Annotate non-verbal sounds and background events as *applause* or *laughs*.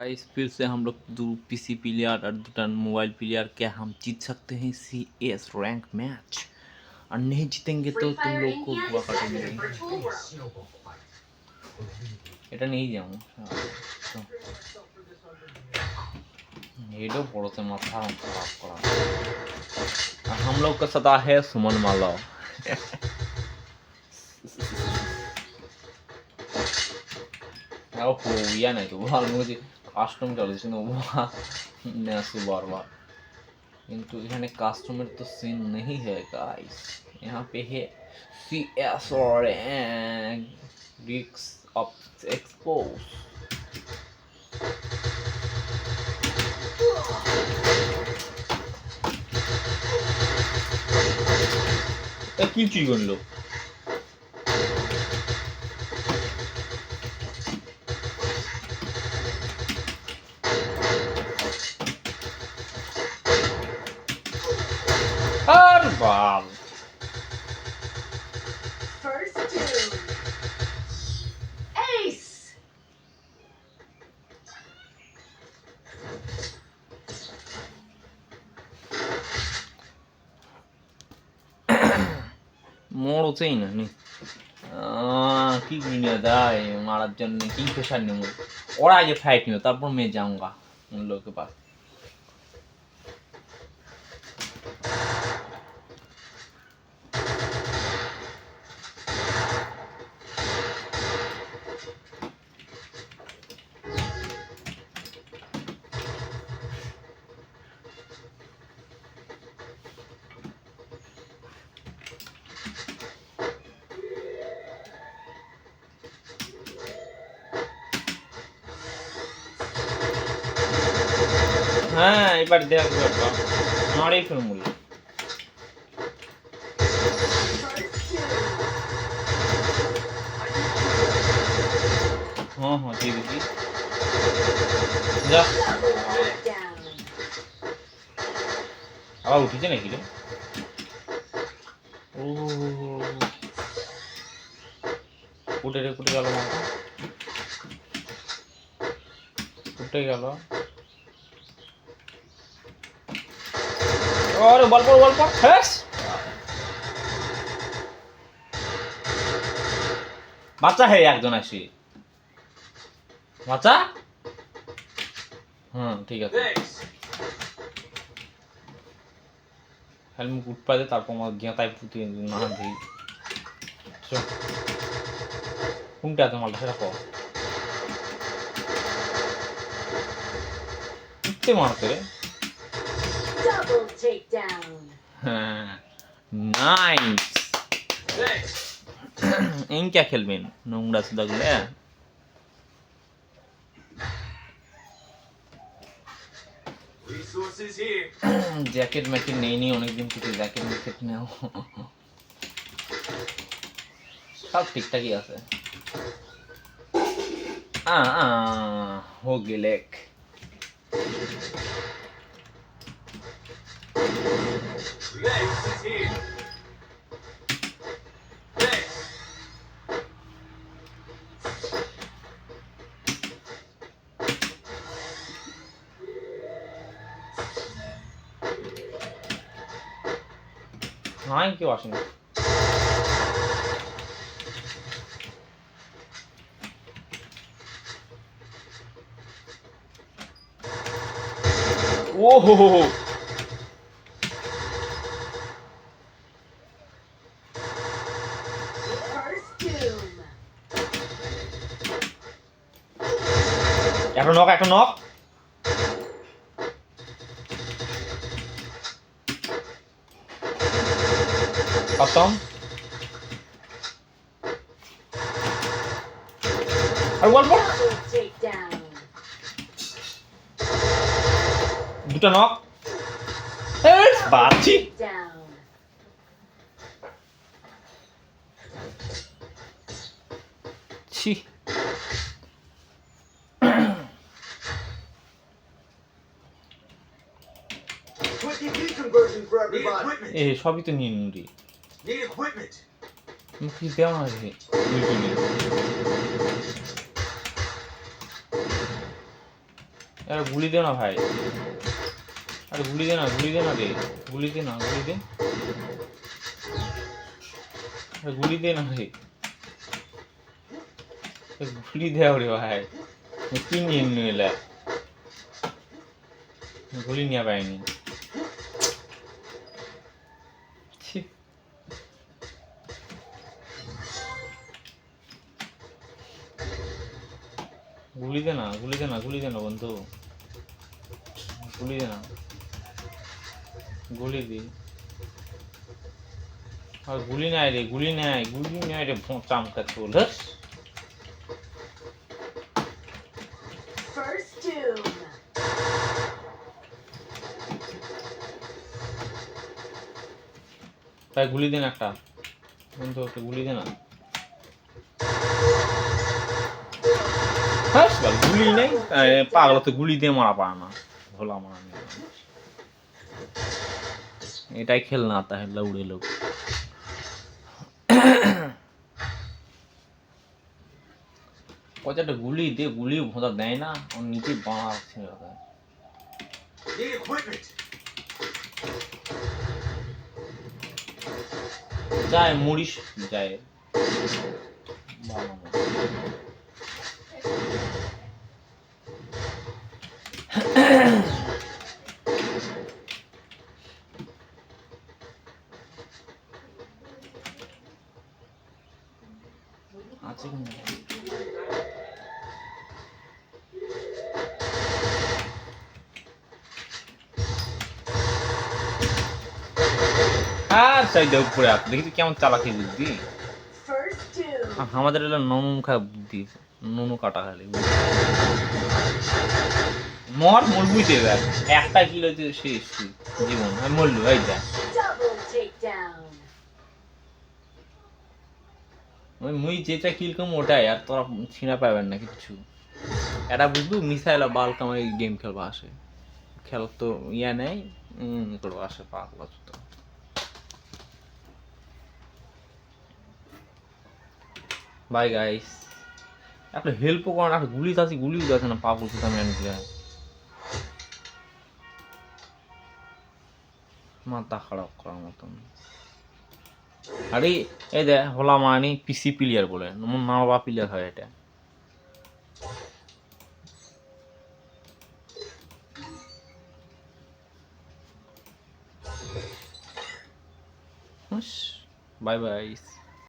Guys फिर से हम लोग दो पीसी प्लेयर और दो मोबाइल प्लेयर क्या हम जीत सकते हैं सी एस रैंक मैच और नहीं जीतेंगे तो तुम लोग को बुआ काटेंगे এটা নিয়েই যাবো এটাও পড়তে মাথা খারাপ করা और हम लोग का सदा है सुमन माला ओहो या नहीं तो बाल *laughs* मुझे *laughs* কাস্টম চলেছে নোভা নেসু বারবার কিন্তু এখানে কাস্টমের তো সিন नहीं है गाइस यहाँ पे है सी एस और रिक्स ऑफ एक्सपोज কি চুরি করলো বাল মোড় হচ্ছেই না নি। কি করি নিয়ে দায়? মারার জন্য কি ফেসার নেব ওরা আগে ফ্লাইট নেব তারপর মেয়ে যাওঙ্গা লোকে পাস হ্যাঁ এবার দেখ First two. হ্যাঁ হ্যাঁ ঠিক আছে যা. আবার উঠেছে নাকি রে? ও। উঠে রে, উঠে গেল মাথা। উঠে গেল। আরে বল পর বল পর। হ্যাস বাচ্চা হে একজন আসি। বাচ্চা? হুম ঠিক আছে। খালি মুখ উঠ পাই তারপর আমার গেঁতায় পুঁতি না দিই কোনটা আছে মালটা সেটা কর উঠতে মারতে রে? নাইস क्या খেলবেন নোংরা সুদাগুলো Resources জ্যাকেট ম্যাকেট *clears throat* নেই নি অনেকদিন থেকে জ্যাকেট ম্যাকেট নেও সব ঠিকঠাকই আছে। আ আ হো গেলেক। Nein, Georgen. Whoa! একটা নক একটা নক খতম আর বল বল Double takedown. দুটো নক বাচ্চি Down. ছি এ সবই তো নিয়ে নুরি। Need equipment. মুখি দেওয়া না রে ইউটিউবে আরে গুলি দে না ভাই। আরে গুলি দে না গুলি দে না রে। গুলি দে না গুলি দে। আরে গুলি দে না রে। গুলি দে রে ভাই। কি নিয়ে নিলে গুলি নিয়ে পাইনি। গুলি দে না গুলি দে না গুলি দে না বন্ধু। গুলি দে না। গুলি দি। আর গুলি নাই রে গুলি নাই গুলি নাই রে চামকা চুল. তাই গুলি দেন একটা। বন্ধু ওকে গুলি দে না হাস বাল, গুলি নেই? পাগলা তো গুলি দিয়ে মারা পারে না। ভোলা মারা এটাই খেল না তাহলে উড়ে লোক। কয়টা গুলি দিয়ে গুলি ভোঁতা দেয় না? ওর নিচে বাঁড়া ছেড়ে যায় মরিস, যায়। আছে কি না? আর সাইড উপরে আপ দেখি কেমন চালাকি বুদ্ধি আমাদের এলো ননু খা বুদ্ধি ননু কাটা খালি মর মরবুই দেবে একটা কিলো দিয়ে শেষ জীবন। আমি মরলু এই দেখ। ওই মুই যেটা কিল কম ওটাই আর তোরা ছিঁড়া পাবেন না কিচ্ছু। এটা বুঝলু মিসাইল বাল কামাই গেম খেলবা আসে। খেল তো ইয়া নেই করব আসে পাগলা তো বাই গাইস একটা হেল্পও করেন একটা গুলি আছে গুলিও যাচ্ছে না পাগল কোথা ম্যান মাথা খারাপ করার মতন। আরে, এই দে, হলা মানি পিসি প্লেয়ার বলে। বাবা প্লেয়ার হয় এটা। Bye bye